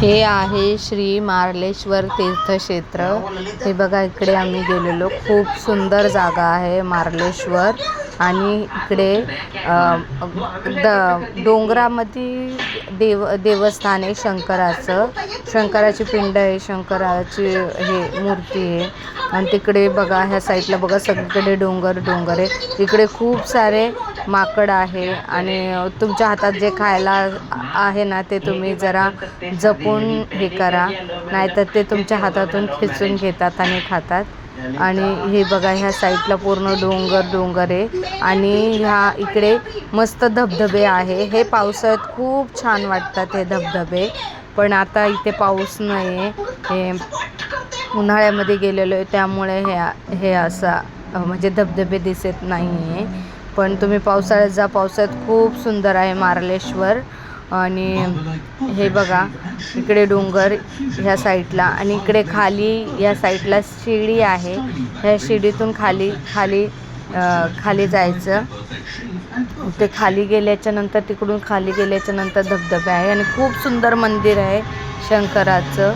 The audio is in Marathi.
हे आहे श्री मार्लेश्वर तीर्थक्षेत्र. हे बघा इकडे आम्ही गेलेलो. खूप सुंदर जागा आहे मार्लेश्वर. आणि इकडे द डोंगरामध्ये देव देवस्थान आहे शंकराचं. शंकराची पिंड आहे शंकराची हे मूर्ती आहे. आणि तिकडे बघा ह्या साईडला बघा सगळीकडे डोंगर डोंगर आहे. इकडे खूप सारे माकड आहे आणि तुमच्या हातात जे खायला आहे ना ते तुम्ही जरा जपून हे करा. नाहीतर ते तुमच्या हातातून खेचून घेतात आणि खातात. आणि हे बघा ह्या साईडला पूर्ण डोंगर डोंगर आहे. आणि ह्या इकडे मस्त धबधबे आहे. हे पावसाळ्यात खूप छान वाटतात हे धबधबे. पण आता इथे पाऊस नाही आहे हे उन्हाळ्यामध्ये गेलेलो आहे त्यामुळे हे हे असा म्हणजे धबधबे दिसत नाही आहे पण तुम्ही पावसाळ्यात जा पावसाळ्यात खूप सुंदर आहे मार्लेश्वर. आणि हे बघा इकडे डोंगर ह्या साईडला आणि इकडे खाली या साईडला शिडी आहे. ह्या शिडीतून खाली खाली खाली जायचं. ते खाली गेल्याच्यानंतर तिकडून खाली गेल्याच्यानंतर धबधबे आहे आणि खूप सुंदर मंदिर आहे शंकराचं.